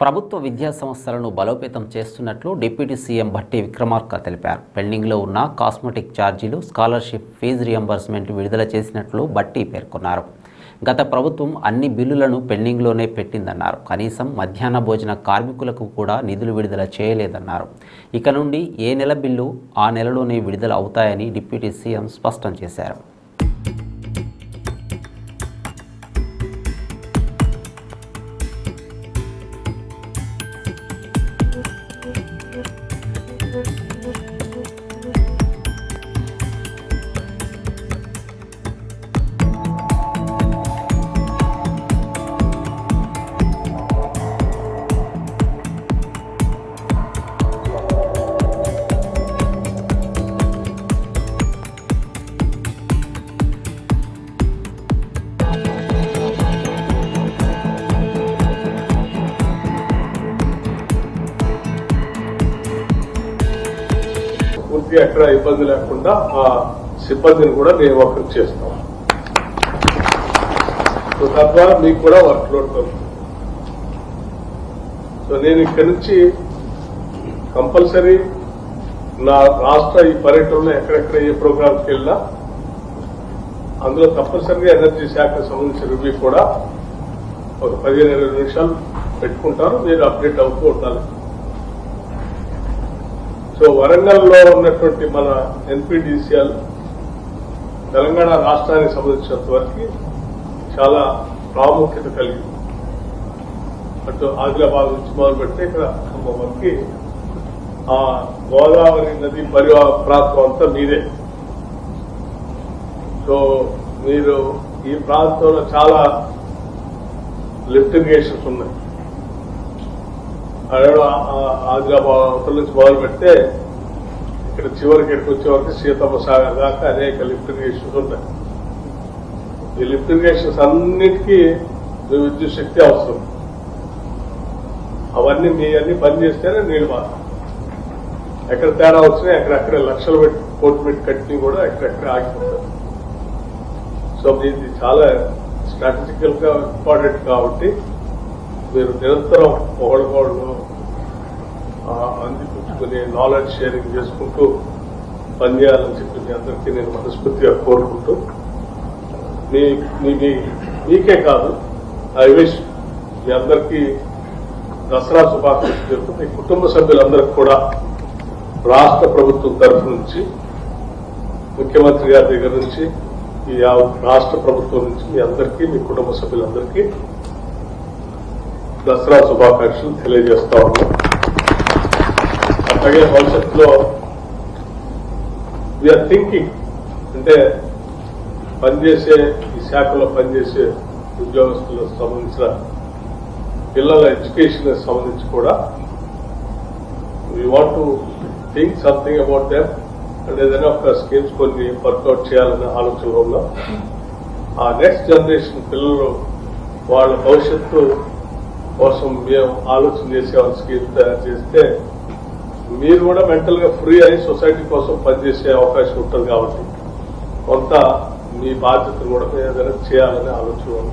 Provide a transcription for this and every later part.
ప్రభుత్వ విద్యా సంస్థలను బలోపేతం చేస్తున్నట్లు డిప్యూటీ సీఎం భట్టి విక్రమార్క తెలిపారు. పెండింగ్లో ఉన్న కాస్మెటిక్ ఛార్జీలు స్కాలర్షిప్ ఫీజు రియంబర్స్మెంట్ విడుదల చేసినట్లు భట్టి పేర్కొన్నారు. గత ప్రభుత్వం అన్ని బిల్లులను పెండింగ్లోనే పెట్టిందన్నారు. కనీసం మధ్యాహ్న భోజన కార్మికులకు కూడా నిధులు విడుదల చేయలేదన్నారు. ఇక నుండి ఏ నెల బిల్లు ఆ నెలలోనే విడుదల అవుతాయని డిప్యూటీ సీఎం స్పష్టం చేశారు. ఎక్కడ ఇబ్బంది లేకుండా ఆ సిబ్బందిని కూడా నియామకం చేస్తాం. సో తద్వారా మీకు కూడా వర్క్ లోడ్ తగ్గుతుంది. సో నేను ఇక్కడి నుంచి కంపల్సరీ నా రాష్ట్ర ఈ పర్యటనలో ఎక్కడెక్కడ ఏ ప్రోగ్రామ్కి వెళ్ళినా అందులో తప్పనిసరిగా ఎనర్జీ శాఖకు సంబంధించిన రివ్యూ కూడా ఒక పదిహేను ఇరవై నిమిషాలు పెట్టుకుంటారు. మీరు అప్డేట్ అవుతూ ఉండాలి. సో వరంగల్లో ఉన్నటువంటి మన ఎన్పిడిసిఎల్ తెలంగాణ రాష్ట్రానికి సంబంధించినంత వరకు చాలా ప్రాముఖ్యత కలిగింది. అటు ఆదిలాబాద్ నుంచి మొదలు పెడితే ఇక్కడ ఖమ్మం వరకు ఆ గోదావరి నది పరివా ప్రాంతం అంతా మీరే సో మీరు ఈ ప్రాంతంలో చాలా లిఫ్టిరిగేషన్స్ ఉన్నాయి. అక్కడ ఆదిలాబాద్ అవతల నుంచి మొదలు పెడితే ఇక్కడ చివరికి ఇక్కడికి వచ్చే వరకు సీతమ్మ సాగర్ దాకా అనేక లిఫ్ట్ ఇరిగేషన్స్ ఉంటాయి ఈ లిఫ్ట్ ఇరిగేషన్స్ అన్నిటికీ విద్యుత్ శక్తి అవసరం. అవన్నీ మీ అన్ని బంద్ చేస్తేనే నీళ్ళు మాత్రం. ఎక్కడ తేడా వచ్చినా ఎక్కడెక్కడ లక్షలు పెట్టి కోట్లు పెట్టి కట్టిన కూడా ఎక్కడెక్కడ ఆగిపోతారు సో ఇది చాలా స్ట్రాటజికల్గా ఇంపార్టెంట్ కాబట్టి మీరు నిరంతరం ఒకళ్ళకొకళ్ళు ఆ, అందిపుచ్చుకుని నాలెడ్జ్ షేరింగ్ చేసుకుంటూ పనిచేయాలని చెప్పి మీ అందరికీ నేను మనస్ఫూర్తిగా కోరుకుంటూ మీ మీ మీకే కాదు ఐ విష్ మీ అందరికీ దసరా శుభాకాంక్షలు చెప్తూ మీ కుటుంబ సభ్యులందరికీ కూడా రాష్ట్ర ప్రభుత్వం తరఫు నుంచి ముఖ్యమంత్రి గారి దగ్గర నుంచి ఈ రాష్ట్ర ప్రభుత్వం నుంచి మీ అందరికీ మీ కుటుంబ సభ్యులందరికీ దసరా శుభాకాంక్షలు తెలియజేస్తా ఉన్నాం. అట్లాగే భవిష్యత్తులో విఆర్ థింకింగ్ అంటే పనిచేసే ఈ శాఖలో పనిచేసే ఉద్యోగస్తులకు సంబంధించిన పిల్లల ఎడ్యుకేషన్ సంబంధించి కూడా we want to think something about them and ఏదైనా ఒక స్కీమ్స్ కొన్ని వర్కౌట్ చేయాలనే ఆలోచనలో ఉన్నాం. ఆ నెక్స్ట్ జనరేషన్ పిల్లలు వాళ్ళ భవిష్యత్తు కోసం మేము ఆలోచన చేసే స్కీమ్స్ తయారు చేస్తే మీరు కూడా మెంటల్గా ఫ్రీ అయి సొసైటీ కోసం పనిచేసే అవకాశం ఉంటుంది కాబట్టి కొంత మీ బాధ్యతను కూడా మేము ఏదైనా చేయాలనే ఆలోచన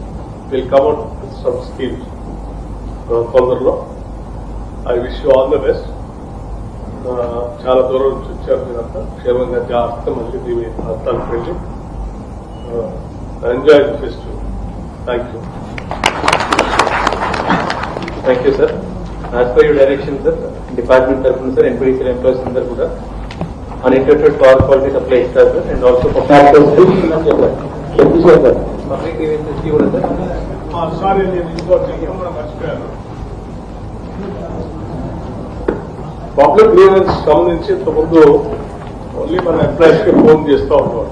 will come out some schemes తొందరలో I wish you all the best చాలా దూరం నుంచి వచ్చారు మీరంతా క్షేమంగా జాగ్రత్త మళ్ళీ మీ ప్రాంతానికి వెళ్ళి enjoy the festival thank you thank you sir as per your direction sir department తరఫున సార్ ఎన్పిడిసిఎల్ ఎంప్లాయీస్ అందరూ కూడా అన్ఇంటెడ్ పవర్ క్వాలిటీ సప్లై ఇస్తారు సార్ అండ్ ఆల్సో పబ్లిక్ గ్రీవెన్సెస్కి కూడా సార్ సారీ నేను ఇంకోటి చెప్పడం మర్చిపోయాను పబ్లిక్ గ్రీవెన్స్ సంబంధించి ఇంతకుముందు ఓన్లీ మన ఎంప్లాయీస్కి ఫోన్ చేస్తూ ఉంటాం